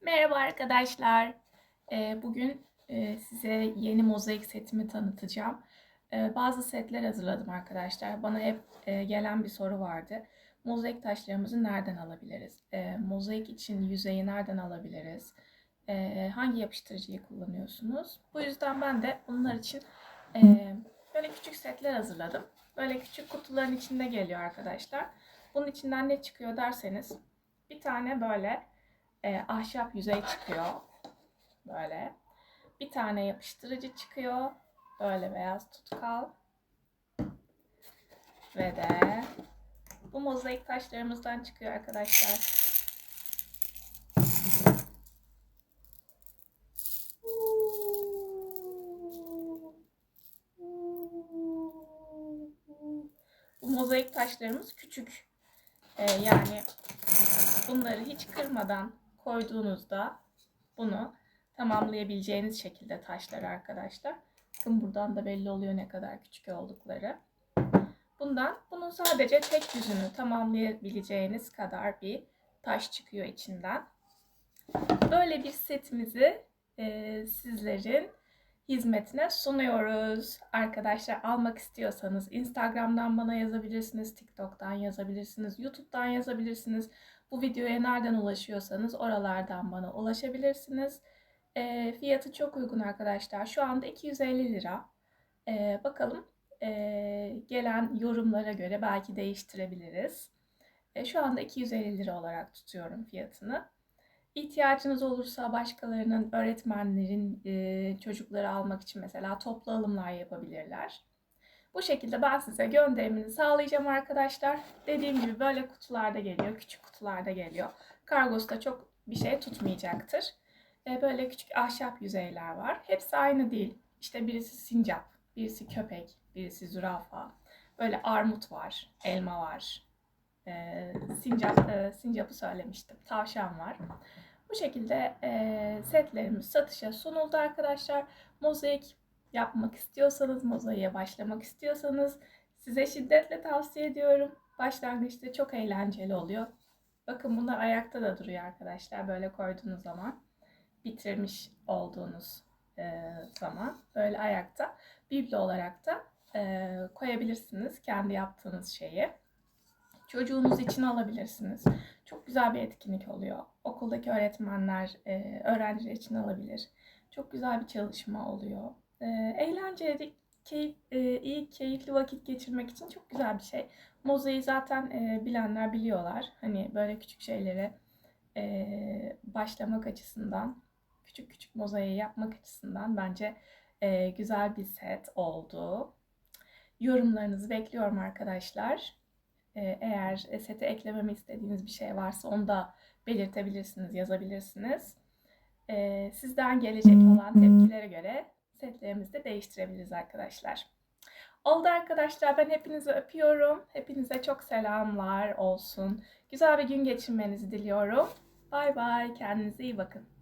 Merhaba arkadaşlar. Ee, Bugün e, size yeni mozaik setimi tanıtacağım. Ee, Bazı setler hazırladım arkadaşlar. Bana hep e, gelen bir soru vardı. Mozaik taşlarımızı nereden alabiliriz? Ee, Mozaik için yüzeyi nereden alabiliriz? Hangi yapıştırıcıyı kullanıyorsunuz? Bu yüzden ben de bunlar için e, böyle küçük setler hazırladım. Böyle küçük kutuların içinde geliyor arkadaşlar. Bunun içinden ne çıkıyor derseniz bir tane böyle e, ahşap yüzey çıkıyor. Böyle. Bir tane yapıştırıcı çıkıyor. Böyle beyaz tutkal. Ve de bu mozaik taşlarımızdan çıkıyor arkadaşlar. Bu mozaik taşlarımız küçük. E, yani bunları hiç kırmadan koyduğunuzda bunu tamamlayabileceğiniz şekilde taşlar arkadaşlar. Bakın buradan da belli oluyor ne kadar küçük oldukları. Bundan bunun sadece tek yüzünü tamamlayabileceğiniz kadar bir taş çıkıyor içinden. Böyle bir setimizi e, sizlerin hizmetine sunuyoruz. Arkadaşlar almak istiyorsanız Instagram'dan bana yazabilirsiniz, TikTok'tan yazabilirsiniz, YouTube'dan yazabilirsiniz. Bu videoya nereden ulaşıyorsanız oralardan bana ulaşabilirsiniz. E, fiyatı çok uygun arkadaşlar. Şu anda 250 lira. E, bakalım e, gelen yorumlara göre belki değiştirebiliriz. E, şu anda 250 lira olarak tutuyorum fiyatını. İhtiyacınız olursa başkalarının, öğretmenlerin e, çocukları almak için mesela toplu alımlar yapabilirler. Bu şekilde ben size gönderimini sağlayacağım arkadaşlar. Dediğim gibi böyle kutularda geliyor, küçük kutularda geliyor. Kargosu da çok bir şey tutmayacaktır. E, böyle küçük ahşap yüzeyler var. Hepsi aynı değil. İşte birisi sincap, birisi köpek, birisi zürafa. Böyle armut var, elma var. E, sincap, e, sincapı söylemiştim. Tavşan var. Bu şekilde e, setlerimiz satışa sunuldu arkadaşlar. Mozaik yapmak istiyorsanız, mozaiğe başlamak istiyorsanız size şiddetle tavsiye ediyorum. Başlangıçta çok eğlenceli oluyor. Bakın bunlar ayakta da duruyor arkadaşlar. Böyle koyduğunuz zaman bitirmiş olduğunuz e, zaman böyle ayakta biblo olarak da e, koyabilirsiniz kendi yaptığınız şeyi. Çocuğunuz için alabilirsiniz. Çok güzel bir etkinlik oluyor. Okuldaki öğretmenler, e, öğrenciler için alabilir. Çok güzel bir çalışma oluyor. E, eğlenceli, keyif, e, iyi, keyifli vakit geçirmek için çok güzel bir şey. Mozaiği zaten e, bilenler biliyorlar. Hani böyle küçük şeylere e, başlamak açısından, küçük küçük mozaiği yapmak açısından bence e, güzel bir set oldu. Yorumlarınızı bekliyorum arkadaşlar. E, eğer sete eklememi istediğiniz bir şey varsa onu da belirtebilirsiniz, yazabilirsiniz. E, sizden gelecek olan tepkilere göre setlerimizi de değiştirebiliriz arkadaşlar. Oldu arkadaşlar ben hepinizi öpüyorum. Hepinize çok selamlar olsun. Güzel bir gün geçirmenizi diliyorum. Bay bay kendinize iyi bakın.